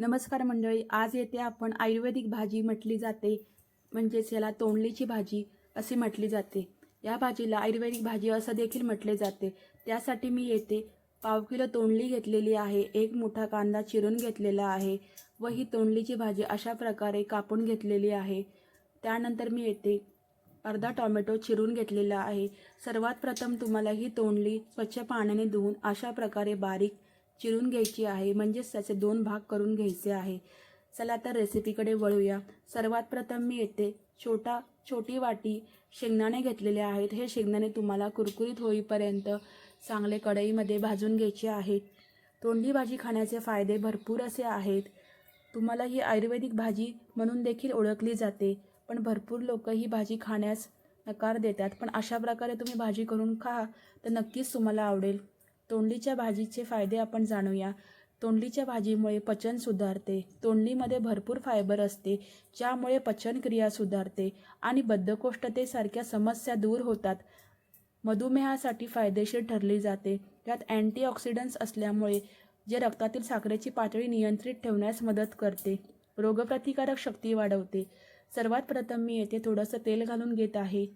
नमस्कार मंडळी आज येथे आपण आयुर्वेदिक भाजी म्हटली जाते म्हणजेच याला तोंडलीची भाजी अशी म्हटली जाते. या भाजीला आयुर्वेदिक भाजी असं देखील म्हटले जाते. त्यासाठी मी येथे पाव किलो तोंडली घेतलेली आहे एक मोठा कांदा चिरून घेतलेला आहे व ही तोंडलीची भाजी अशा प्रकारे कापून घेतलेली आहे. त्यानंतर मी येथे अर्धा टॉमॅटो चिरून घेतलेला आहे. सर्वात प्रथम तुम्हाला ही तोंडली स्वच्छ पाण्याने धुवून अशा प्रकारे बारीक चिरून घ्यायची आहे. म्हणजेच त्याचे दोन भाग करून घ्यायचे आहे. चला तर रेसिपीकडे वळूया. सर्वात प्रथम मी येथे छोटा छोटी वाटी शेंगदाणे घेतलेले आहेत. हे शेंगदाणे तुम्हाला कुरकुरीत होईपर्यंत चांगले कढईमध्ये भाजून घ्यायचे आहेत. तोंडी भाजी खाण्याचे फायदे भरपूर असे आहेत. तुम्हाला ही आयुर्वेदिक भाजी म्हणून देखील ओळखली जाते. पण भरपूर लोक ही भाजी खाण्यास नकार देतात. पण अशा प्रकारे तुम्ही भाजी करून खा तर नक्कीच तुम्हाला आवडेल. तोंडलीच्या भाजीचे फायदे आपण जाणूया. तोंडलीच्या भाजीमुळे पचन सुधारते. तोंडलीमध्ये भरपूर फायबर असते ज्यामुळे पचनक्रिया सुधारते आणि बद्धकोष्ठतेसारख्या समस्या दूर होतात. मधुमेहासाठी फायदेशीर ठरली जाते. यात अँटीऑक्सिडंट्स असल्यामुळे जे रक्तातील साखरेची पातळी नियंत्रित ठेवण्यास मदत करते रोगप्रतिकारक शक्ती वाढवते. सर्वात प्रथम मी येथे थोडंसं तेल घालून घेत आहे.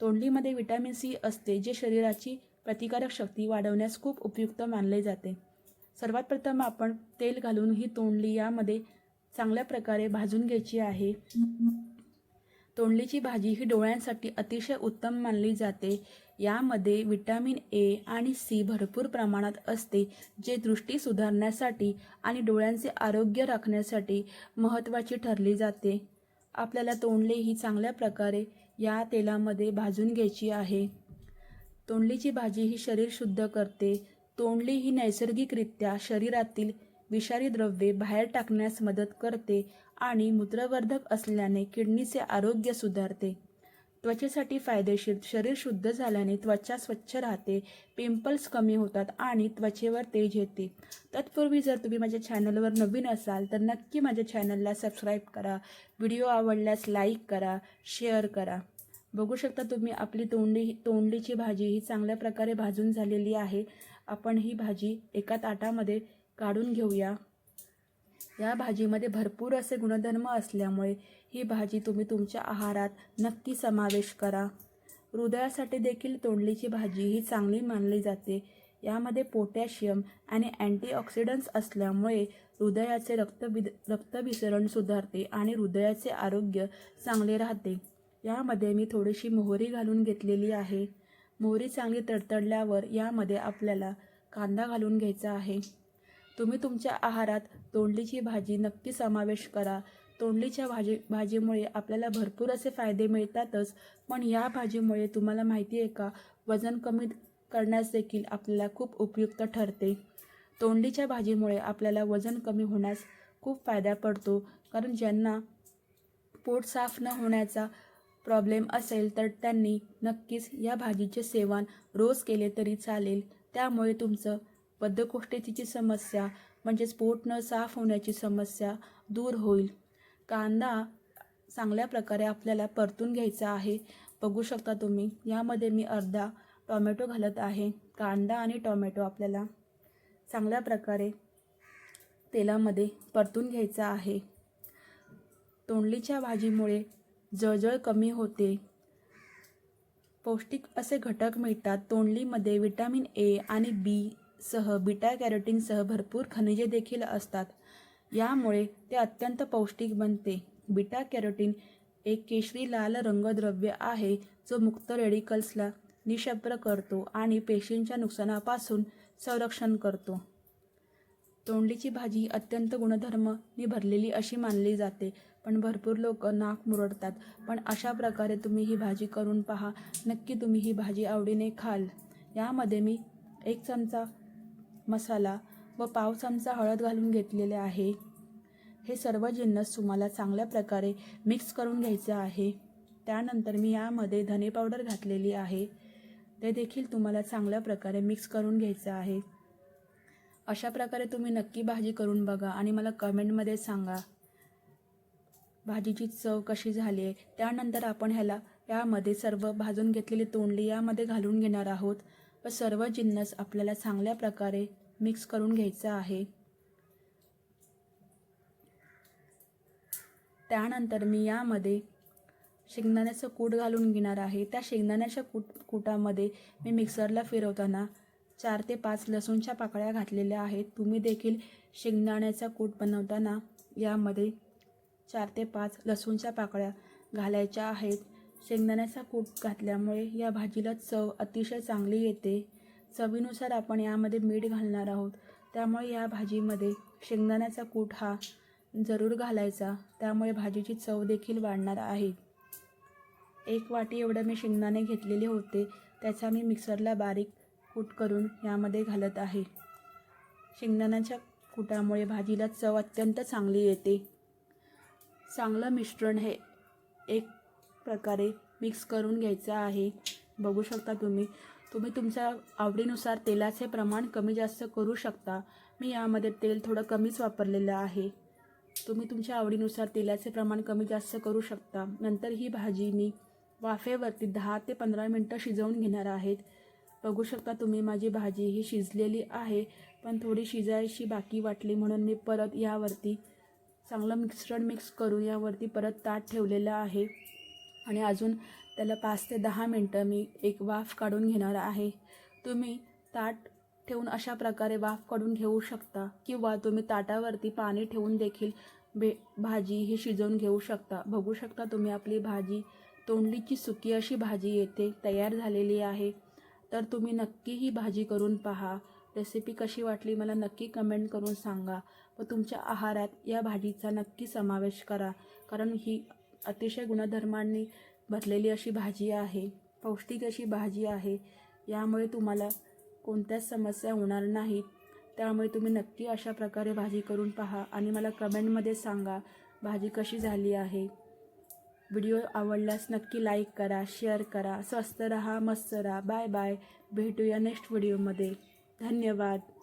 तोंडलीमध्ये विटॅमिन सी असते जे शरीराची प्रतिकारक शक्ती वाढवण्यास खूप उपयुक्त मानले जाते. सर्वात प्रथम आपण तेल घालून ही तोंडली यामध्ये चांगल्या प्रकारे भाजून घ्यायची आहे. तोंडलीची भाजी ही डोळ्यांसाठी अतिशय उत्तम मानली जाते. यामध्ये विटॅमिन ए आणि सी भरपूर प्रमाणात असते जे दृष्टी सुधारण्यासाठी आणि डोळ्यांचे आरोग्य राखण्यासाठी महत्त्वाची ठरली जाते. आपल्याला तोंडली ही चांगल्या प्रकारे या तेलामध्ये भाजून घ्यायची आहे. तोंडलीची भाजी ही शरीर शुद्ध करते. तोंडली ही नैसर्गिकरित्या शरीरातील विषारी द्रव्ये बाहेर टाकण्यास मदत करते आणि मूत्रवर्धक असल्याने किडनीचे आरोग्य सुधारते. त्वचेसाठी फायदेशीर. शरीर शुद्ध झाल्याने त्वचा स्वच्छ राहते पिंपल्स कमी होतात आणि त्वचेवर तेज येते. तत्पूर्वी जर तुम्ही माझ्या चॅनलवर नवीन असाल तर नक्की माझ्या चॅनलला सबस्क्राईब करा. व्हिडिओ आवडल्यास लाईक करा शेअर करा. बघू शकता तुम्ही आपली तोंडी तोंडलीची भाजी ही चांगल्या प्रकारे भाजून झालेली आहे. आपण ही भाजी एका ताटामध्ये काढून घेऊया. या भाजीमध्ये भरपूर असे गुणधर्म असल्यामुळे ही भाजी तुम्ही तुमच्या आहारात नक्की समावेश करा. हृदयासाठी देखील तोंडलीची भाजी ही चांगली मानली जाते. यामध्ये पोटॅशियम आणि अँटीऑक्सिडंट्स असल्यामुळे हृदयाचे रक्तविद रक्तभिसरण सुधारते आणि हृदयाचे आरोग्य चांगले राहते. यामध्ये मी थोडीशी मोहरी घालून घेतलेली आहे. मोहरी चांगली तडतडल्यावर यामध्ये आपल्याला कांदा घालून घ्यायचा आहे. तुम्ही तुमच्या आहारात तोंडलीची भाजी नक्की समावेश करा. तोंडलीच्या भाजी भाजीमुळे आपल्याला भरपूर असे फायदे मिळतातच पण या भाजीमुळे तुम्हाला माहिती आहे का वजन कमी करण्यास देखील आपल्याला खूप उपयुक्त ठरते. तोंडलीच्या भाजीमुळे आपल्याला वजन कमी होण्यास खूप फायदा पडतो कारण ज्यांना पोट साफ न होण्याचा प्रॉब्लेम असेल तर त्यांनी नक्कीच या भाजीचे सेवन रोज केले तरी चालेल. त्यामुळे तुमचं बद्धकोष्ठतेची समस्या म्हणजेच पोट न साफ होण्याची समस्या दूर होईल. कांदा चांगल्या प्रकारे आपल्याला परतून घ्यायचा आहे. बघू शकता तुम्ही यामध्ये मी अर्धा टॉमॅटो घालत आहे. कांदा आणि टॉमॅटो आपल्याला चांगल्या प्रकारे तेलामध्ये परतून घ्यायचा आहे. तोंडलीच्या भाजीमुळे जळजळ कमी होते. पौष्टिक असे घटक मिळतात. तोंडलीमध्ये विटॅमिन ए आणि बी सह बीटा कॅरोटीनसह भरपूर खनिजे देखील असतात. यामुळे ते अत्यंत पौष्टिक बनते. बीटा कॅरोटीन एक केशरी लाल रंगद्रव्य आहे जो मुक्त रेडिकल्सला निशब्र करतो आणि पेशींच्या नुकसानापासून संरक्षण करतो. तोंडलीची भाजी अत्यंत गुणधर्मनी भरलेली अशी मानली जाते. पण भरपूर लोक नाक मुरडतात. पण अशा प्रकारे तुम्ही ही भाजी करून पहा. नक्की तुम्ही ही भाजी आवडीने खाल. यामध्ये मी एक चमचा मसाला व पाव चमचा हळद घालून घेतलेले आहे. हे सर्व जिन्नस तुम्हाला चांगल्या प्रकारे मिक्स करून घ्यायचे आहे. त्यानंतर मी यामध्ये धने पावडर घातलेली आहे. ते देखील तुम्हाला चांगल्या प्रकारे मिक्स करून घ्यायचं आहे. अशा प्रकारे तुम्ही नक्की भाजी करून बघा आणि मला कमेंटमध्ये सांगा. भाजीची चव कशी झाली आहे त्यानंतर आपण ह्याला यामध्ये सर्व भाजून घेतलेली तोंडली यामध्ये घालून घेणार आहोत. व सर्व जिन्नस आपल्याला चांगल्या प्रकारे मिक्स करून घ्यायचं आहे. त्यानंतर मी यामध्ये शेंगदाण्याचं कूट घालून घेणार आहे. त्या शेंगदाण्याच्या कूट कूटामध्ये मी मिक्सरला फिरवताना चार ते पाच लसूणच्या पाकळ्या घातलेल्या आहेत. तुम्ही देखील शेंगदाण्याचा कूट बनवताना यामध्ये चार ते पाच लसूणच्या पाकळ्या घालायच्या आहेत. शेंगदाण्याचा कूट घातल्यामुळे या भाजीला चव अतिशय चांगली येते. चवीनुसार आपण यामध्ये मीठ घालणार आहोत. त्यामुळे या भाजीमध्ये शेंगदाण्याचा कूट हा जरूर घालायचा. त्यामुळे भाजीची चव देखील वाढणार आहे. एक वाटी एवढं मी शेंगदाणे घेतलेले होते. त्याचा मी मिक्सरला बारीक कूट करून यामध्ये घालत आहे. शेंगदाण्याच्या कुटामुळे भाजीला चव अत्यंत चांगली येते. चांगलं मिश्रण हे एक प्रकारे मिक्स करून घ्यायचं आहे. बघू शकता तुम्ही. तुम्ही तुमच्या आवडीनुसार तेलाचे प्रमाण कमी जास्त करू शकता. मी यामध्ये तेल थोडं कमीच वापरलेलं आहे. तुम्ही तुमच्या आवडीनुसार तेलाचे प्रमाण कमी जास्त करू शकता. नंतर ही भाजी मी वाफेवरती दहा ते पंधरा मिनटं शिजवून घेणार आहेत. बघू शकता तुम्ही माझी भाजी ही शिजलेली आहे पण थोडी शिजायची बाकी वाटली म्हणून मी परत यावरती चांगलं मिश्रण मिक्स करून यावरती परत ताट ठेवलेलं आहे. आणि अजून त्याला पाच ते दहा मिनटं मी एक वाफ काढून घेणार आहे. तुम्ही ताट ठेवून अशा प्रकारे वाफ काढून घेऊ शकता किंवा तुम्ही ताटावरती पाणी ठेवून देखील बे भाजी ही शिजवून घेऊ शकता. बघू शकता तुम्ही आपली भाजी तोंडलीची सुकी अशी भाजी येते तयार झालेली आहे. तर तुम्ही नक्की ही भाजी करून पहा. रेसिपी कशी वाटली मला नक्की कमेंट करून सांगा. व तुमच्या आहारात या भाजीचा नक्की समावेश करा. कारण ही अतिशय गुणधर्मांनी भरलेली अशी भाजी आहे. पौष्टिक अशी भाजी आहे. यामुळे तुम्हाला कोणत्याच समस्या होणार नाहीत त्यामुळे तुम्ही नक्की अशा प्रकारे भाजी करून पहा आणि मला कमेंटमध्ये सांगा भाजी कशी झाली आहे. व्हिडिओ आवडल्यास नक्की लाईक करा शेअर करा स्वस्त रहा मस्त रहा. बाय बाय भेटूया नेक्स्ट व्हिडिओमध्ये धन्यवाद.